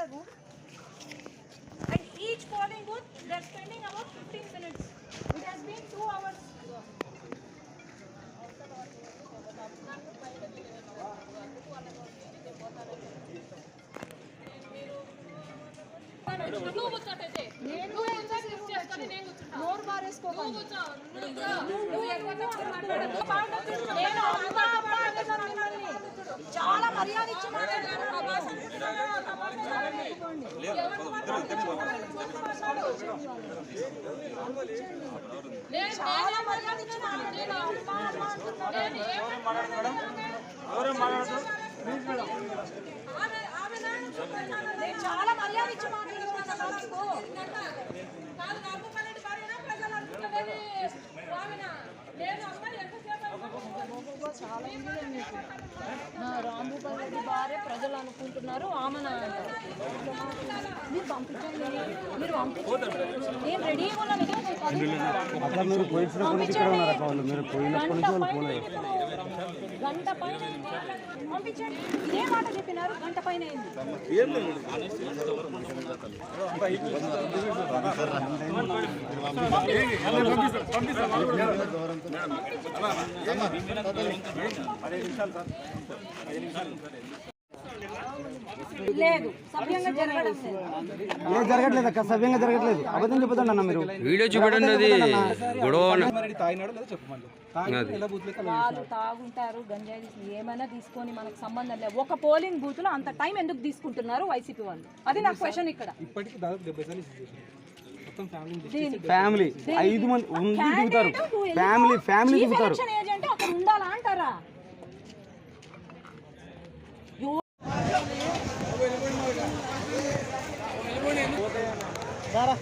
a room. And each polling booth, they're spending about 15 minutes. It has been two hours. నువ్వు కూర్చోటైతే నువ్వు ఎంత shift చేసుకొని నేను కూర్చుంటా నోరు బారేసుకోకండి. నువ్వు కూర్చో నువ్వు నువ్వు చాలా మర్యాద ఇచ్చి మాట్లాడుతున్నాను. చాలా భార్య ప్రజలు అనుకుంటున్నారు ఆమెన మీరు పంపించండి మీరు పంపించండి నేను గంట పైన. పంపించండి ఇదే మాట చెప్పినారు గంట పైన అయింది లేదు సభ్యంగా జరగడం లేదు. ఏం జరగట్లేదు అక్క సవ్యంగా జరగట్లేదు. అబద్ధం చెప్పదండి అన్న మీరు. వీడియో చూపెట్టండి అది. గొడవ వాళ్ళు తాగుంటారు గంజాయి ఏమైనా తీసుకొని మనకు సంబంధం లేదు. ఒక పోలింగ్ బూత్లో అంత టైం ఎందుకు తీసుకుంటున్నారు వైసీపీ వాళ్ళు? అది నాకు క్వశ్చన్ ఇక్కడ. ఇప్పటికి దాదాపు డెబ్బై సార్లు ఇష్యూ చేశారు మొత్తం ఫ్యామిలీ ఐదు మంది ఫ్యామిలీ ఫ్యామిలీ దిగుతారు. Dara.